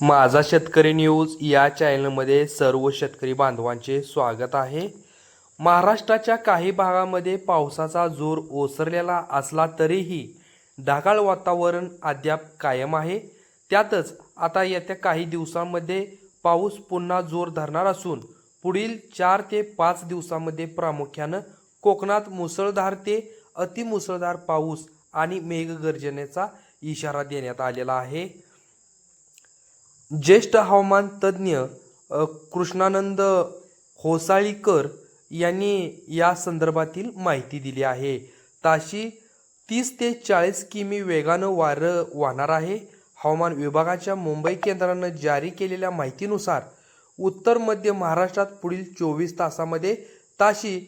माझा शेतकरी न्यूज या चॅनलमध्ये सर्व शेतकरी बांधवांचे स्वागत आहे. महाराष्ट्राच्या काही भागामध्ये पावसाचा जोर ओसरलेला असला तरीही ढगाळ वातावरण अद्याप कायम आहे. त्यातच आता येत्या काही दिवसांमध्ये पाऊस पुन्हा जोर धरणार असून पुढील चार ते पाच दिवसामध्ये प्रामुख्यानं कोकणात मुसळधार ते अतिमुसळधार पाऊस आणि मेघगर्जनेचा इशारा देण्यात आलेला आहे. ज्येष्ठ हवामान तज्ज्ञ कृष्णानंद होसाळीकर यांनी या संदर्भातील माहिती दिली आहे. ताशी तीस ते चाळीस किमी वेगानं वारं वाहणार आहे. हवामान विभागाच्या मुंबई केंद्रानं जारी केलेल्या माहितीनुसार उत्तर मध्य महाराष्ट्रात पुढील चोवीस तासामध्ये ताशी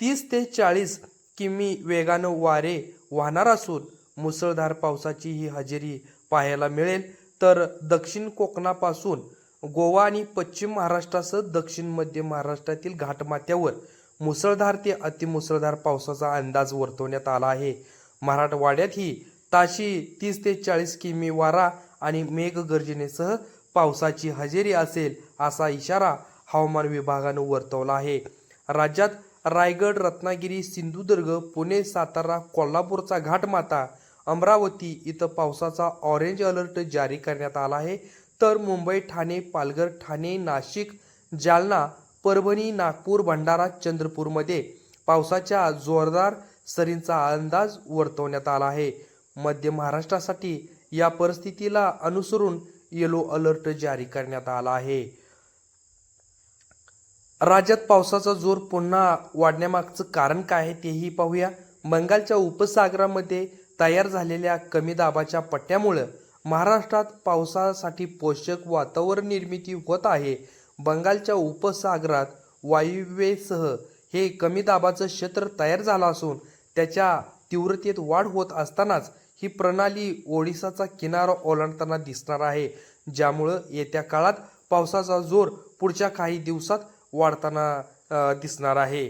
तीस ते चाळीस किमी वेगानं वारे वाहणार असून मुसळधार पावसाची ही हजेरी पाहायला मिळेल. तर दक्षिण कोकणापासून गोवा आणि पश्चिम महाराष्ट्रासह दक्षिण मध्य महाराष्ट्रातील घाटमाथ्यावर मुसळधार ते अतिमुसळधार पावसाचा अंदाज वर्तवण्यात आला आहे. मराठवाड्यातही ताशी तीस ते चाळीस किमी वारा आणि मेघगर्जनेसह पावसाची हजेरी असेल असा इशारा हवामान विभागानं वर्तवला आहे. राज्यात रायगड रत्नागिरी सिंधुदुर्ग पुणे सातारा कोल्हापूरचा घाटमाता अमरावती इथं पावसाचा ऑरेंज अलर्ट जारी करण्यात आला आहे. तर मुंबई ठाणे पालघर ठाणे नाशिक जालना परभणी नागपूर भंडारा चंद्रपूरमध्ये पावसाच्या जोरदार सरींचा अंदाज वर्तवण्यात आला आहे. मध्य महाराष्ट्रासाठी या परिस्थितीला अनुसरून येलो अलर्ट जारी करण्यात आला आहे. राज्यात पावसाचा जोर पुन्हा वाढण्यामागचं कारण काय आहे तेही पाहूया. बंगालच्या उपसागरामध्ये तयार झालेल्या कमी दाबाच्या पट्ट्यामुळं महाराष्ट्रात पावसासाठी पोषक वातावरण निर्मिती होत आहे. बंगालच्या उपसागरात वायुव्येसह हे कमी दाबाचं क्षेत्र तयार झालं असून त्याच्या तीव्रतेत वाढ होत असतानाच ही प्रणाली ओडिसाचा किनारा ओलांडताना दिसणार आहे ज्यामुळं येत्या काळात पावसाचा जोर पुढच्या काही दिवसात वाढताना दिसणार आहे.